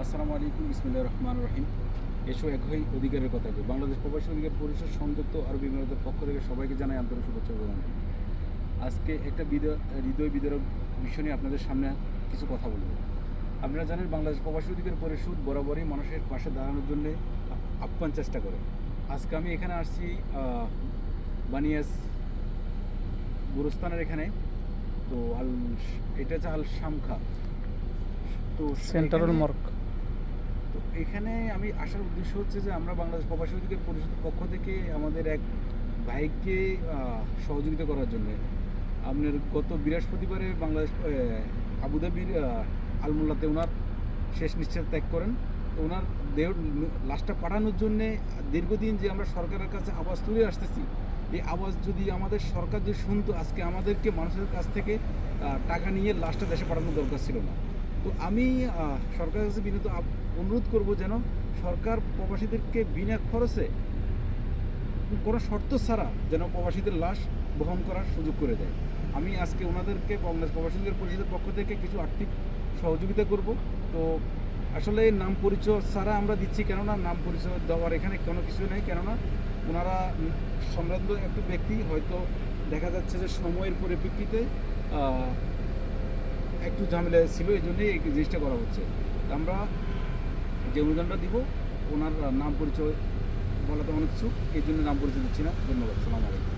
আসসালামু আলাইকুম ইসমিল্লা রহমান রহিম। এসো একই অধিকারের কথা কই বাংলাদেশ প্রবাসী অধিকার পরিষদ সংযুক্ত আরব বিমানদের পক্ষ থেকে সবাইকে জানাই আন্তরিক শুভেচ্ছা অভিনন্দন। আজকে একটা বিদ- হৃদয় বিদারক বিষয় নিয়ে আপনাদের সামনে কিছু কথা বলব। আপনারা জানেন বাংলাদেশ প্রবাসী অধিকার পরিষদ বরাবরই মানুষের পাশে দাঁড়ানোর জন্য আপ্রাণ চেষ্টা করে। আজকে আমি এখানে আসছি বানিয়াস গুরুস্থানের এখানে। তো আল এটা হচ্ছে আল শামখা তো সেন্ট্রাল এখানে- মর্গ তো এখানে আমি আসার উদ্দেশ্য হচ্ছে যে আমরা বাংলাদেশ প্রবাসী অধিকার পরিষদের পক্ষ থেকে আমাদের এক ভাইকে সহযোগিতা করার জন্য। আপনার গত বৃহস্পতিবারে বাংলাদেশ আবুধাবির আলমোল্লাতে ওনার শেষ নিঃশ্বাস ত্যাগ করেন। তো ওনার দেহ, লাশটা পাঠানোর জন্যে দীর্ঘদিন যে আমরা সরকারের কাছে আওয়াজ তুলে আসতেছি, এই আওয়াজ যদি আমাদের সরকার যদি শুনতো, আজকে আমাদেরকে মানুষের কাছ থেকে টাকা নিয়ে লাশটা দেশে পাঠানোর দরকার ছিল না। তো আমি সরকারের কাছে বিনীত অনুরোধ করব যেন সরকার প্রবাসীদেরকে বিনা খরচে কোনো শর্ত ছাড়া যেন প্রবাসীদের লাশ বহন করার সুযোগ করে দেয়। আমি আজকে ওনাদেরকে বাংলাদেশ প্রবাসীদের পরিষদের পক্ষ থেকে কিছু আর্থিক সহযোগিতা করব। তো আসলে নাম পরিচয় ছাড়া আমরা দিচ্ছি কেননা নাম পরিচয় দেওয়ার এখানে কোনো কিছু নেই। কেননা ওনারা উম, সম্রান্ত একটি ব্যক্তি হয়তো দেখা যাচ্ছে যে সময়ের পরিপ্রেক্ষিতে একটু ঝামেলা ছিল এই জন্যই এই জিনিসটা করা হচ্ছে। আমরা যে অনুদানটা দিব, ওনার নাম পরিচয় বলাতে অনেক কিছু এই জন্য নাম পরিচয় দিচ্ছি না। ধন্যবাদ, সালাম আলাইকুম।